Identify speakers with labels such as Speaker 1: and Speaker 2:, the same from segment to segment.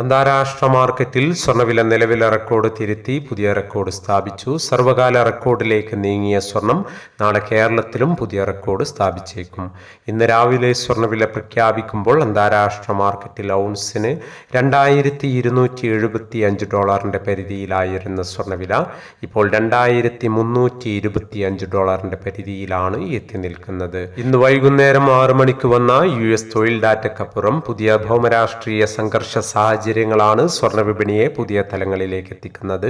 Speaker 1: അന്താരാഷ്ട്ര മാർക്കറ്റിൽ സ്വർണവില നിലവിലെ റെക്കോർഡ് തിരുത്തി പുതിയ റെക്കോർഡ് സ്ഥാപിച്ചു. സർവകാല റെക്കോർഡിലേക്ക് നീങ്ങിയ സ്വർണം നാളെ കേരളത്തിലും പുതിയ റെക്കോർഡ് സ്ഥാപിച്ചേക്കും. ഇന്ന് രാവിലെ സ്വർണവില പ്രഖ്യാപിക്കുമ്പോൾ അന്താരാഷ്ട്ര മാർക്കറ്റിൽ ഔൺസിന് രണ്ടായിരത്തി ഇരുന്നൂറ്റി എഴുപത്തി അഞ്ച് ഡോളറിന്റെ പരിധിയിലായിരുന്ന സ്വർണവില ഇപ്പോൾ രണ്ടായിരത്തി മുന്നൂറ്റി ഇരുപത്തി അഞ്ച് ഡോളറിന്റെ പരിധിയിലാണ് എത്തി നിൽക്കുന്നത്. ഇന്ന് വൈകുന്നേരം ആറു മണിക്ക് വന്ന യു എസ് തൊഴിൽ ഡാറ്റക്കപ്പുറം പുതിയ ഭൗമരാഷ്ട്രീയ സംഘർഷ സാഹചര്യങ്ങളാണ് സ്വർണ വിപണിയെ പുതിയ തലങ്ങളിലേക്ക് എത്തിക്കുന്നത്.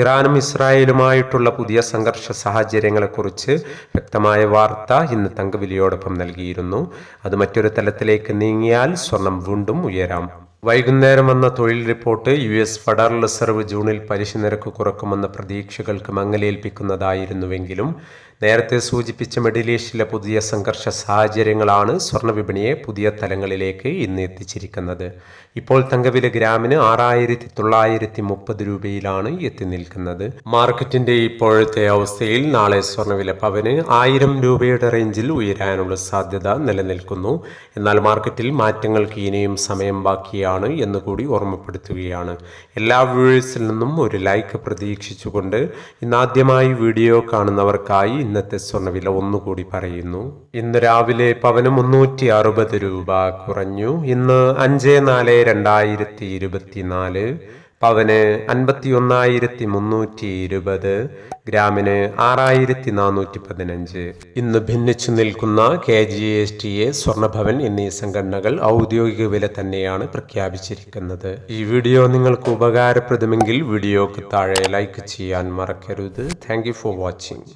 Speaker 1: ഇറാനും ഇസ്രായേലുമായിട്ടുള്ള പുതിയ സംഘർഷ സാഹചര്യങ്ങളെക്കുറിച്ച് വ്യക്തമായ വാർത്ത ഇന്ന് തങ്കവിലിയോടൊപ്പം നൽകിയിരുന്നു. അത് മറ്റൊരു തലത്തിലേക്ക് നീങ്ങിയാൽ സ്വർണം വീണ്ടും ഉയരാം. വൈകുന്നേരം വന്ന തൊഴിൽ report U S federal reserve ജൂണിൽ പലിശ നിരക്ക് കുറക്കുമെന്ന പ്രതീക്ഷകൾക്ക് മങ്ങലേൽപ്പിക്കുന്നതായിരുന്നുവെങ്കിലും നേരത്തെ സൂചിപ്പിച്ച മിഡിൽ ഈസ്റ്റിലെ പുതിയ സംഘർഷ സാഹചര്യങ്ങളാണ് സ്വർണവിപണിയെ പുതിയ തലങ്ങളിലേക്ക് ഇന്ന് എത്തിച്ചിരിക്കുന്നത്. ഇപ്പോൾ തങ്കവില ഗ്രാമിന് ആറായിരത്തി തൊള്ളായിരത്തി മുപ്പത് രൂപയിലാണ് എത്തി നിൽക്കുന്നത്. മാർക്കറ്റിന്റെ ഇപ്പോഴത്തെ അവസ്ഥയിൽ നാളെ സ്വർണവില പവന് ആയിരം രൂപയുടെ റേഞ്ചിൽ ഉയരാനുള്ള സാധ്യത നിലനിൽക്കുന്നു. എന്നാൽ മാർക്കറ്റിൽ മാറ്റങ്ങൾക്ക് ഇനിയും സമയം ബാക്കിയാണ്. എന്ന് കൂടി ഓർമ്മപ്പെടുത്തുകയാണ്. എല്ലാ വ്യൂവേഴ്സിൽ നിന്നും ഒരു ലൈക്ക് പ്രതീക്ഷിച്ചുകൊണ്ട് ഇന്നാദ്യമായി വീഡിയോ കാണുന്നവർക്കായി ഇന്നത്തെ സ്വർണവില ഒന്നുകൂടി പറയുന്നു. ഇന്ന് രാവിലെ പവന് മുന്നൂറ്റി അറുപത് രൂപ കുറഞ്ഞു. ഇന്ന് അഞ്ച് നാല് രണ്ടായിരത്തി ഇരുപത്തിനാല് പവന് അൻപത്തി ഒന്നായിരത്തി മുന്നൂറ്റി ഇരുപത് ഗ്രാമിന് ആറായിരത്തി നാനൂറ്റി പതിനഞ്ച് ഇന്ന് ഭിന്നിച്ചു നിൽക്കുന്ന K G S T A സ്വർണഭവൻ എന്നീ സംഘടനകൾ ഔദ്യോഗിക വില തന്നെയാണ് പ്രഖ്യാപിച്ചിരിക്കുന്നത്. ഈ വീഡിയോ നിങ്ങൾക്ക് ഉപകാരപ്രദമെങ്കിൽ വീഡിയോക്ക് താഴെ ലൈക്ക് ചെയ്യാൻ മറക്കരുത്. Thank for watching